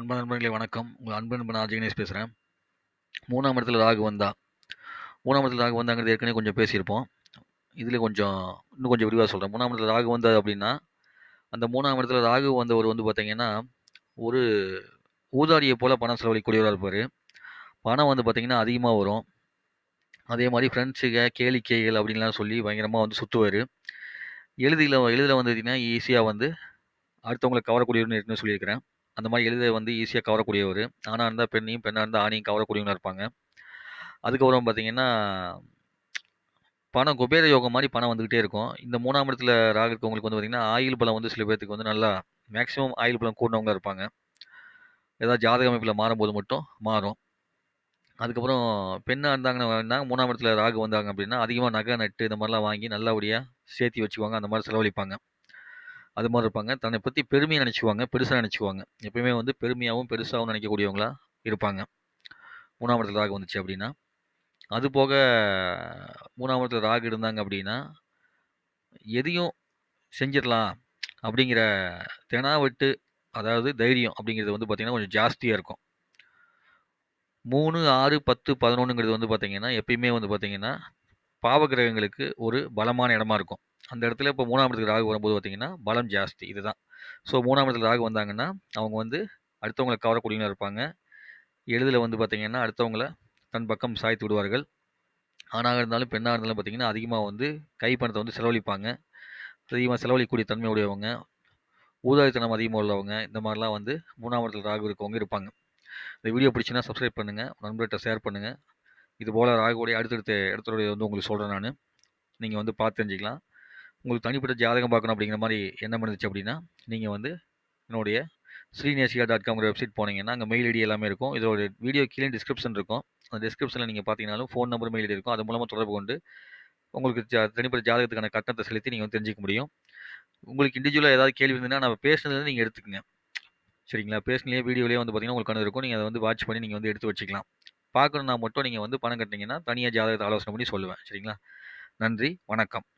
அன்பான நண்பர்களே வணக்கம். உங்கள் அன்பு நண்பன் ஆர். பேசுகிறேன் மூணாம் 3ஆம் இடத்துல ராகு வந்தா மூணாம் இடத்துல ராகு வந்தாங்கிறது ஏற்கனவே கொஞ்சம் பேசியிருப்போம். இதில் கொஞ்சம் இன்னும் கொஞ்சம் விரிவாக சொல்கிறேன் மூணாம் இடத்துல ராகு வந்தது அப்படின்னா அந்த மூணாம் இடத்துல ராகு வந்தவர் வந்து பார்த்தீங்கன்னா, ஒரு ஊதாரியை போல பணம் செலவழிக்கூடியவராக இருப்பார் பணம் வந்து பார்த்திங்கன்னா அதிகமாக வரும். அதே மாதிரி ஃப்ரெண்ட்ஸுக, கேளிக்கைகள் அப்படின்லாம் சொல்லி பயங்கரமாக வந்து சுற்றுவார் எழுதியில் எளிதில வந்து பார்த்திங்கன்னா ஈஸியாக வந்து அடுத்தவங்களை கவரக்கூடியவர்னு ஏற்கனவே சொல்லியிருக்கிறேன். அந்த மாதிரி எளிதில வந்து ஈஸியாக கவரக்கூடியவர் ஆனால் இருந்தால் பெண்ணையும், பெண்ணாக இருந்தால் ஆணையும் கவரக்கூடியவங்களாக இருப்பாங்க. அதுக்கப்புறம் பார்த்தீங்கன்னா, பணம் குபேர யோகம் மாதிரி பணம் வந்துக்கிட்டே இருக்கும். இந்த மூணாம் இடத்துல ராகு இருக்கவங்களுக்கு வந்து பார்த்திங்கன்னா ஆயுள் பலம் வந்து சில பேர்த்துக்கு வந்து நல்லா மேக்ஸிமம் ஆயுள் பலம் கூடினவங்களா இருப்பாங்க. ஏதாவது ஜாதக அமைப்பில் மாறும்போது மட்டும் மாறும். அதுக்கப்புறம் பெண்ணாக இருந்தாங்கன்னா மூணாம் இடத்துல ராகு வந்தாங்க அப்படின்னா அதிகமாக நகை, நட்டு இந்த மாதிரிலாம் வாங்கி நல்லபடியாக சேர்த்தி வச்சுக்குவாங்க. அந்த மாதிரி செலவழிப்பாங்க. அது மாதிரி இருப்பாங்க. தன்னை பற்றி பெருமையாக நினச்சிக்குவாங்க பெருசாக நினச்சிக்குவாங்க எப்பயுமே வந்து பெருமையாகவும் பெருசாகவும் நினைக்கக்கூடியவங்களா இருப்பாங்க. 3ஆம் இடத்துல ராகு வந்துச்சு அப்படின்னா அதுபோக 3ஆம் இடத்துல ராகு இருந்தாங்க அப்படின்னா எதையும் செஞ்சிடலாம் அப்படிங்கிற தெனாவெட்டு அதாவது தைரியம் அப்படிங்கிறது வந்து பார்த்திங்கன்னா கொஞ்சம் ஜாஸ்தியாக இருக்கும். 3, 6, 10, 11ங்கிறது வந்து பார்த்திங்கன்னா எப்பயுமே வந்து பார்த்திங்கன்னா பாவகிரகங்களுக்கு ஒரு பலமான இடமா இருக்கும். அந்த இடத்துல இப்போ மூணாம் இடத்துக்கு ராகு வரும்போது பார்த்தீங்கன்னா, பலம் ஜாஸ்தி. இதுதான். ஸோ மூணாம் இடத்துல ராகு வந்தாங்கன்னா, அவங்க வந்து அடுத்தவங்கள கவரக்கூடியவங்களாக இருப்பாங்க. எளிதில் வந்து பார்த்திங்கன்னா அடுத்தவங்களை தன் பக்கம் சாய்த்து விடுவார்கள். ஆணாக இருந்தாலும், பெண்ணாக இருந்தாலும் பார்த்தீங்கன்னா, அதிகமாக வந்து கை வந்து செலவழிப்பாங்க. அதிகமாக செலவழிக்கக்கூடிய தன்மை உடையவங்க. ஊதாரித்தனம் அதிகமாக உள்ளவங்க. இந்த மாதிரிலாம் வந்து மூணாம் இடத்துல ராகு இருக்கவங்க இருப்பாங்க. இந்த வீடியோ பிடிச்சுன்னா சப்ஸ்கிரைப் பண்ணுங்கள் நண்பர்கிட்ட ஷேர் பண்ணுங்கள் இது போல் ராகுடைய அடுத்தடுத்த இடத்துடைய வந்து உங்களுக்கு சொல்கிறேன் நான் நீங்கள் வந்து பார்த்து தெரிஞ்சுக்கலாம். உங்களுக்கு தனிப்பட்ட ஜாதகம் பார்க்கணும் அப்படிங்கிற மாதிரி என்ன பண்ணுச்சு அப்படின்னா நீங்கள் வந்து என்னுடைய ஸ்ரீநேசியா.காம்ங்கிற வெப்சைட் போனீங்கன்னா, அங்கே மெயில் ஐடி எல்லாமே இருக்கும். இதோட வீடியோ கீழே டிஸ்கிரிப்ஷன் இருக்கும். அந்த டிஸ்கிரிப்ஷனில் நீங்கள் பார்த்தீங்கனாலும் ஃபோன் நம்பர், மெயில் ஐடி இருக்கும். அது மூலமாக தொடர்பு கொண்டு, உங்களுக்கு தனிப்பட்ட ஜாதகத்துக்கான கட்டணத்தை செலுத்தி நீங்கள் வந்து முடியும். உங்களுக்கு இண்டிவிஜுவலாக ஏதாவது கேள்வி இருந்ததுன்னா, நம்ம பேசுனத நீங்கள் எடுத்துக்கங்க. சரிங்களா? பேசினே வீடியோலேயே வந்து பார்த்தீங்கன்னா, உங்களுக்கான இருக்கும். நீங்கள் அதை வந்து வாட்ச் பண்ணி நீங்கள் வந்து எடுத்து வச்சுக்கலாம். பார்க்கணும்னா மட்டும் நீங்கள் வந்து பணம் கட்டினீங்கன்னா தனியாக ஜாதகத்தை ஆலோசனை பண்ணி சொல்லுவேன். சரிங்களா? நன்றி, வணக்கம்.